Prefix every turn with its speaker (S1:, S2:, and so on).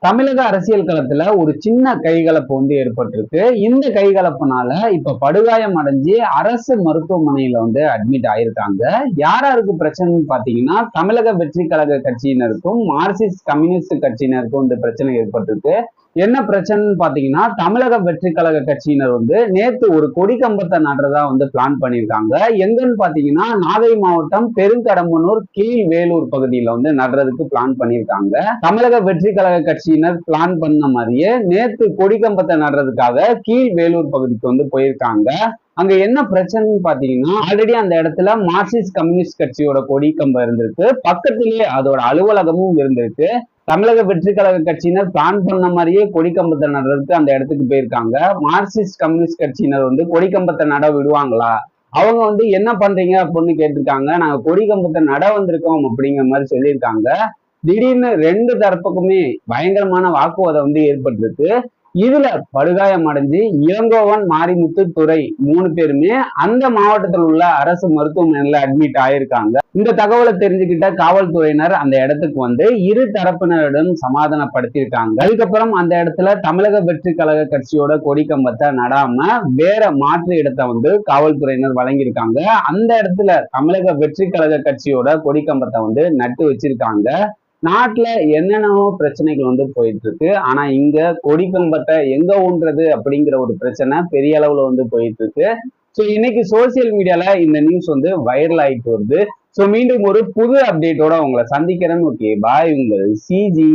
S1: தமிழக அரசியல் களத்துல ஒரு சின்ன கைகலப்பு வந்து ஏற்பட்டிருக்கு. இந்த கைகலப்புனால இப்ப படுகாயம் அடைஞ்சு அரசு மருத்துவமனையில வந்து அட்மிட் ஆயிருக்காங்க. யார் யாருக்கு பிரச்சனைன்னு பாத்தீங்கன்னா தமிழக வெற்றி கழக கட்சியினருக்கும் மார்க்சிஸ்ட் கம்யூனிஸ்ட் கட்சியினருக்கும் இந்த பிரச்சனை ஏற்பட்டிருக்கு. என்ன பிரச்சனைன்னு பாத்தீங்கன்னா தமிழக வெற்றி கழக கட்சியினர் வந்து நேத்து ஒரு கொடி கம்பத்தை நடுறதா வந்து பிளான் பண்ணியிருக்காங்க. எங்கன்னு பாத்தீங்கன்னா நாகை மாவட்டம் பெருங்கடம்பனூர் கீழ் வேலூர் பகுதியில வந்து நடுறதுக்கு பிளான் பண்ணியிருக்காங்க. தமிழக வெற்றி கழக கட்சியினர் பிளான் பண்ண மாதிரியே நேத்து கொடி கம்பத்தை நடுறதுக்காக கீழ் வேலூர் பகுதிக்கு வந்து போயிருக்காங்க. அங்க என்ன பிரச்சனைன்னு பாத்தீங்கன்னா ஆல்ரெடி அந்த இடத்துல மார்க்சிஸ்ட் கம்யூனிஸ்ட் கட்சியோட கொடி கம்பம் இருந்திருக்கு. பக்கத்திலேயே அதோட அலுவலகமும் இருந்திருக்கு. தமிழக வெற்றி கழக கட்சியினர் பிளான் பண்ண மாதிரியே கொடிக்கம்பத்தை நடுறதுக்கு அந்த இடத்துக்கு போயிருக்காங்க. மார்க்சிஸ்ட் கம்யூனிஸ்ட் கட்சியினர் வந்து கொடிக்கம்பத்தை நட விடுவாங்களா? அவங்க வந்து என்ன பண்றீங்க அப்படின்னு கேட்டிருக்காங்க. நாங்க கொடிக்கம்பத்தை நட வந்திருக்கோம் அப்படிங்கிற மாதிரி சொல்லியிருக்காங்க. திடீர்னு ரெண்டு தரப்புக்குமே பயங்கரமான வாக்குவாதம் வந்து ஏற்பட்டிருக்கு. இதுல படுகாயம் அடைஞ்சு இளங்கோவன் மாரிமுத்து துறை மூணு பேருமே அந்த மாவட்டத்தில் உள்ள அரசு மருத்துவமனையில அட்மிட் ஆயிருக்காங்க. இந்த தகவலை தெரிஞ்சுக்கிட்ட காவல்துறையினர் அந்த இடத்துக்கு வந்து இரு தரப்பினரிடம் சமாதானப்படுத்தியிருக்காங்க. அதுக்கப்புறம் அந்த இடத்துல தமிழக வெற்றி கழக கட்சியோட கொடி கம்பத்தை நடாம வேற மாற்று இடத்தை வந்து காவல்துறையினர் வழங்கியிருக்காங்க. அந்த இடத்துல தமிழக வெற்றி கழக கட்சியோட கொடி கம்பத்தை வந்து நட்டு வச்சிருக்காங்க. நாட்டுல என்னென்னவோ பிரச்சனைகள் வந்து போயிட்டு இருக்கு ஆனா இங்க கொடி எங்கே எங்க ஊன்றது அப்படிங்கிற ஒரு பிரச்சனை பெரிய அளவுல வந்து போயிட்டு இருக்கு ஸோ இன்னைக்கு சோசியல் மீடியால இந்த நியூஸ் வந்து வைரல் ஆயிட்டு வருது. ஸோ மீண்டும் ஒரு புது அப்டேட்டோட உங்களை சந்திக்கிறேன்னு ஓகே பாய் உங்கள் சிஜி